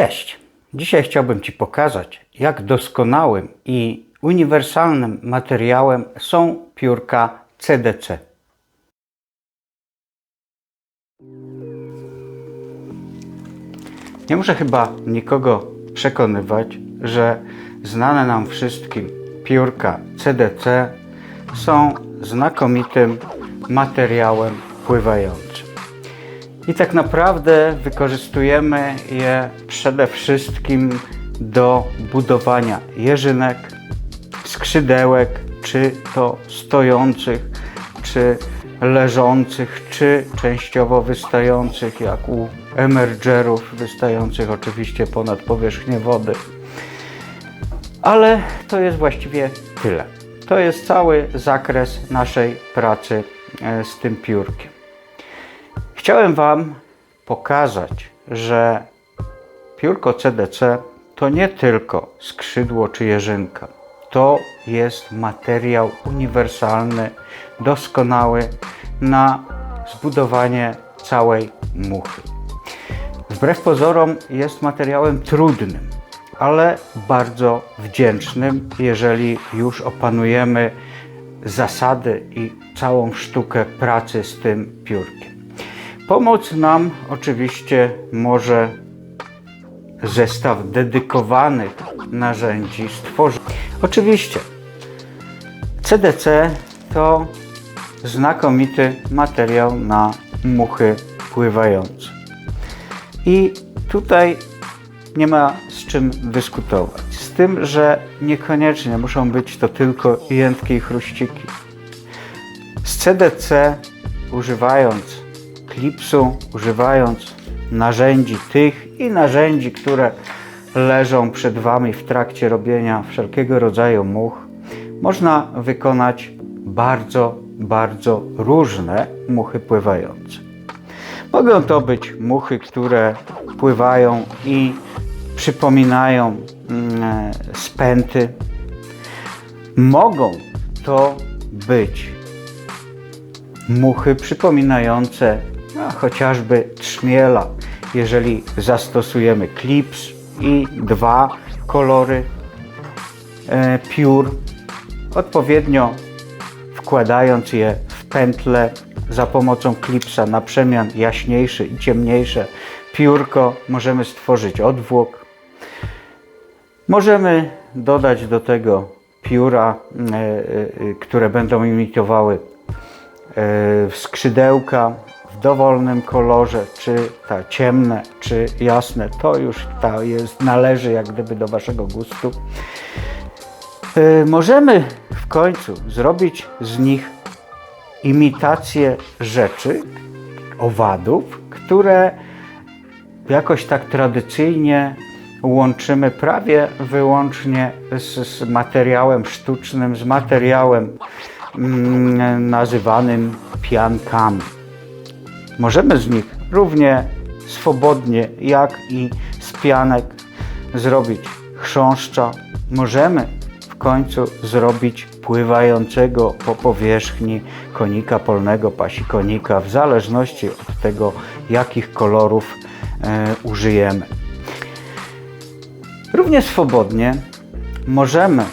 Cześć! Dzisiaj chciałbym Ci pokazać, jak doskonałym i uniwersalnym materiałem są piórka CDC. Nie muszę chyba nikogo przekonywać, że znane nam wszystkim piórka CDC są znakomitym materiałem pływającym. I tak naprawdę wykorzystujemy je przede wszystkim do budowania jeżynek, skrzydełek, czy to stojących, czy leżących, czy częściowo wystających, jak u emergerów, wystających oczywiście ponad powierzchnię wody. Ale to jest właściwie tyle. To jest cały zakres naszej pracy e, z tym piórkiem. Chciałem Wam pokazać, że piórko CDC to nie tylko skrzydło czy jeżynka. To jest materiał uniwersalny, doskonały na zbudowanie całej muchy. Wbrew pozorom jest materiałem trudnym, ale bardzo wdzięcznym, jeżeli już opanujemy zasady i całą sztukę pracy z tym piórkiem. Pomóc nam oczywiście może zestaw dedykowanych narzędzi stworzyć. Oczywiście CDC to znakomity materiał na muchy pływające. I tutaj nie ma z czym dyskutować. Z tym, że niekoniecznie muszą być to tylko jętki i chruściki. Z CDC używając klipsu, używając narzędzi tych i narzędzi, które leżą przed Wami w trakcie robienia wszelkiego rodzaju much, można wykonać bardzo, bardzo różne muchy pływające. Mogą to być muchy, które pływają i przypominają mm, spęty. Mogą to być muchy przypominające no, chociażby trzmiela, jeżeli zastosujemy klips i dwa kolory e, piór, odpowiednio wkładając je w pętlę za pomocą klipsa na przemian jaśniejszy i ciemniejsze piórko możemy stworzyć odwłok. Możemy dodać do tego pióra, e, e, które będą imitowały skrzydełka dowolnym kolorze, czy ta ciemne, czy jasne, to już ta jest, należy jak gdyby do Waszego gustu. Możemy w końcu zrobić z nich imitację rzeczy, owadów, które jakoś tak tradycyjnie łączymy prawie wyłącznie z, z materiałem sztucznym, z materiałem mm, nazywanym piankami. Możemy z nich równie swobodnie jak i z pianek zrobić chrząszcza. Możemy w końcu zrobić pływającego po powierzchni konika polnego, pasikonika, w zależności od tego, jakich kolorów e, użyjemy. Równie swobodnie możemy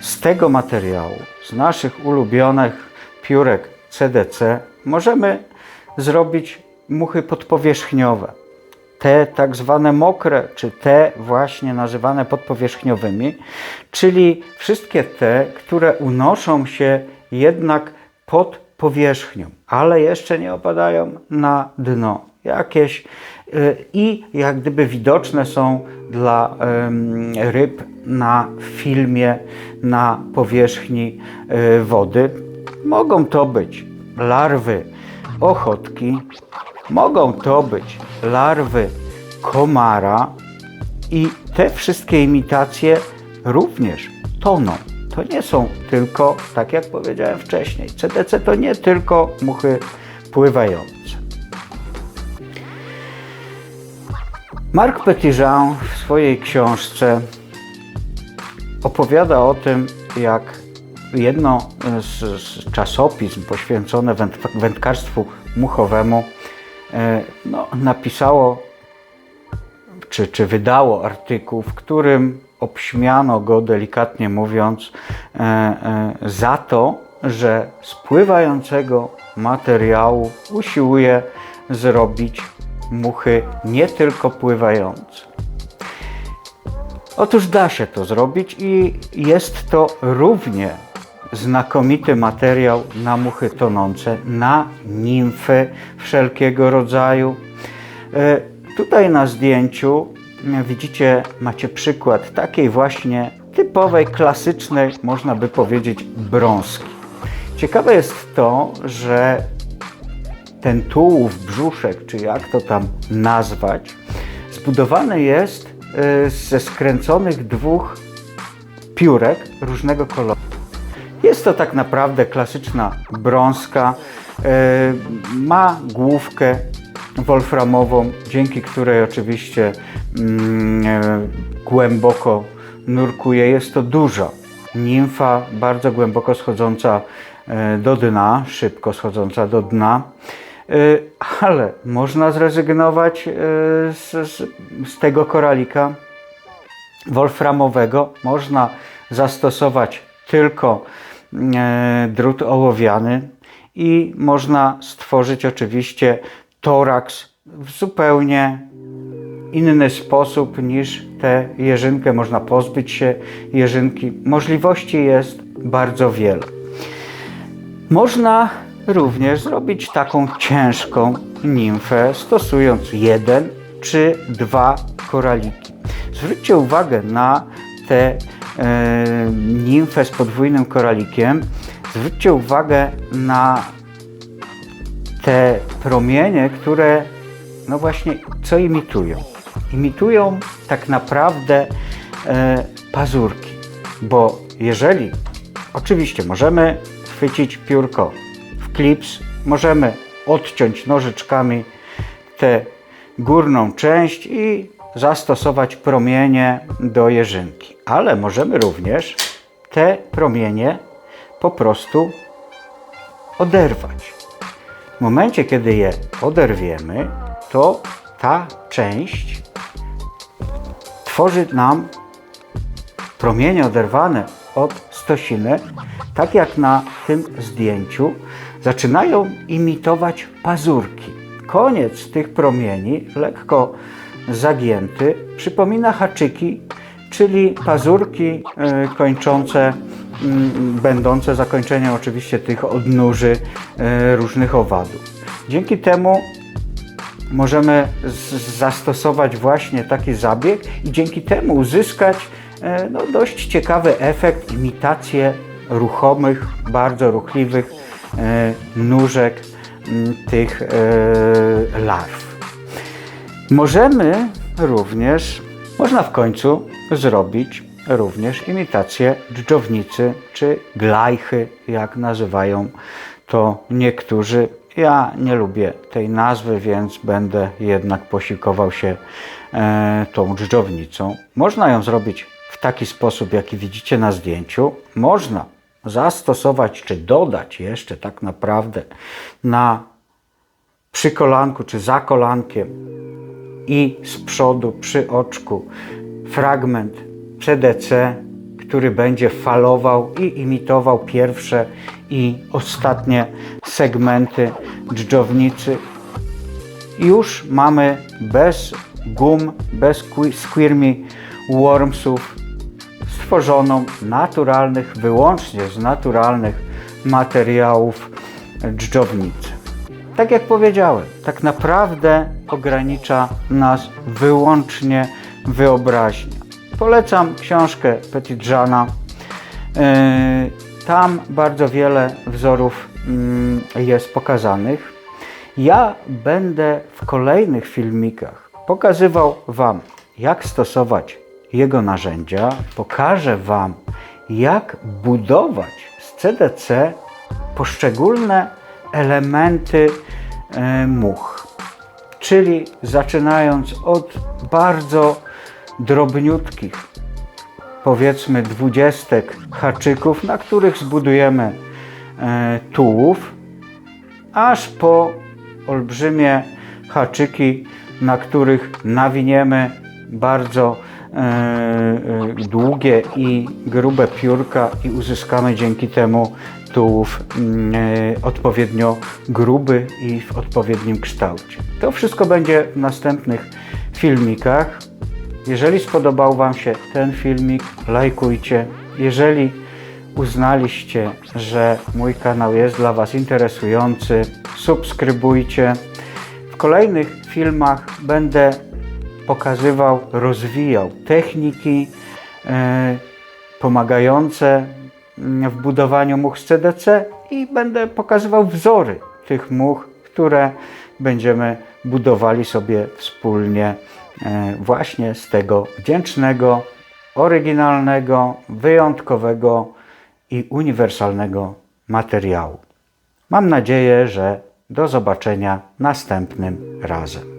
z tego materiału, z naszych ulubionych piórek CDC, możemy zrobić muchy podpowierzchniowe. Te tak zwane mokre, czy te właśnie nazywane podpowierzchniowymi, czyli wszystkie te, które unoszą się jednak pod powierzchnią, ale jeszcze nie opadają na dno. Jakieś y, i jak gdyby widoczne są dla ryb na filmie na powierzchni y, wody. Mogą to być larwy ochotki, mogą to być larwy komara i te wszystkie imitacje również toną. To nie są tylko, tak jak powiedziałem wcześniej, CDC to nie tylko muchy pływające. Marc Petitjean w swojej książce opowiada o tym, jak jedno z, z czasopism poświęcone wędkarstwu muchowemu e, no, napisało czy, czy wydało artykuł, w którym obśmiano go, delikatnie mówiąc, e, e, za to, że z pływającego materiału usiłuje zrobić muchy nie tylko pływające. Otóż da się to zrobić i jest to równie znakomity materiał na muchy tonące, na nimfy wszelkiego rodzaju. E, Tutaj na zdjęciu e, widzicie, macie przykład takiej właśnie typowej, klasycznej, można by powiedzieć, brązki. Ciekawe jest to, że ten tułów, brzuszek, czy jak to tam nazwać, zbudowany jest e, ze skręconych dwóch piórek różnego koloru. Jest to tak naprawdę klasyczna brązka. E, Ma główkę wolframową, dzięki której oczywiście mm, e, głęboko nurkuje. Jest to duża nimfa, bardzo głęboko schodząca e, do dna, szybko schodząca do dna. Ale można zrezygnować z, z, z tego koralika wolframowego można zastosować tylko drut ołowiany i można stworzyć oczywiście toraks w zupełnie inny sposób niż tę jeżynkę. Można pozbyć się jeżynki. Możliwości jest bardzo wiele. Można również zrobić taką ciężką nimfę, stosując jeden czy dwa koraliki. Zwróćcie uwagę na tę e, nimfę z podwójnym koralikiem. Zwróćcie uwagę na te promienie, które no właśnie co imitują? Imitują tak naprawdę e, pazurki, bo jeżeli oczywiście możemy chwycić piórko w klips, możemy odciąć nożyczkami tę górną część i zastosować promienie do jeżynki, ale możemy również te promienie po prostu oderwać. W momencie, kiedy je oderwiemy, to ta część tworzy nam promienie oderwane od stosiny, tak jak na tym zdjęciu, zaczynają imitować pazurki. Koniec tych promieni, lekko zagięty, przypomina haczyki, czyli pazurki e, kończące, mm, będące zakończeniem oczywiście tych odnóży e, różnych owadów. Dzięki temu możemy zastosować właśnie taki zabieg i dzięki temu uzyskać e, no, dość ciekawy efekt, imitację ruchomych, bardzo ruchliwych nóżek tych larw. Możemy również, można w końcu zrobić również imitację dżdżownicy czy glajchy, jak nazywają to niektórzy. Ja nie lubię tej nazwy, więc będę jednak posiłkował się e, tą dżdżownicą. Można ją zrobić w taki sposób, jaki widzicie na zdjęciu. Można zastosować czy dodać jeszcze tak naprawdę na przy kolanku czy za kolankiem i z przodu przy oczku fragment CDC, który będzie falował i imitował pierwsze i ostatnie segmenty dżdżownicy. Już mamy bez gum, bez qui- squirmy wormsów stworzoną naturalnych, wyłącznie z naturalnych materiałów dżdżownicę. Tak jak powiedziałem, tak naprawdę ogranicza nas wyłącznie wyobraźnia. Polecam książkę Petit Jana. Yy, Tam bardzo wiele wzorów mm, jest pokazanych. Ja będę w kolejnych filmikach pokazywał Wam, jak stosować jego narzędzia. Pokażę Wam, jak budować z CDC poszczególne elementy e, much. Czyli zaczynając od bardzo drobniutkich, powiedzmy dwudziestek haczyków, na których zbudujemy e, tułów, aż po olbrzymie haczyki, na których nawiniemy bardzo długie i grube piórka i uzyskamy dzięki temu tułów mm, e, odpowiednio gruby i w odpowiednim kształcie. To wszystko będzie w następnych filmikach. Jeżeli spodobał Wam się ten filmik, lajkujcie. Jeżeli uznaliście, że mój kanał jest dla Was interesujący, subskrybujcie. W kolejnych filmach będę pokazywał, rozwijał techniki e, pomagające mm, w budowaniu much z CDC i będę pokazywał wzory tych much, które będziemy budowali sobie wspólnie e, właśnie z tego wdzięcznego, oryginalnego, wyjątkowego i uniwersalnego materiału. Mam nadzieję, że do zobaczenia następnym razem.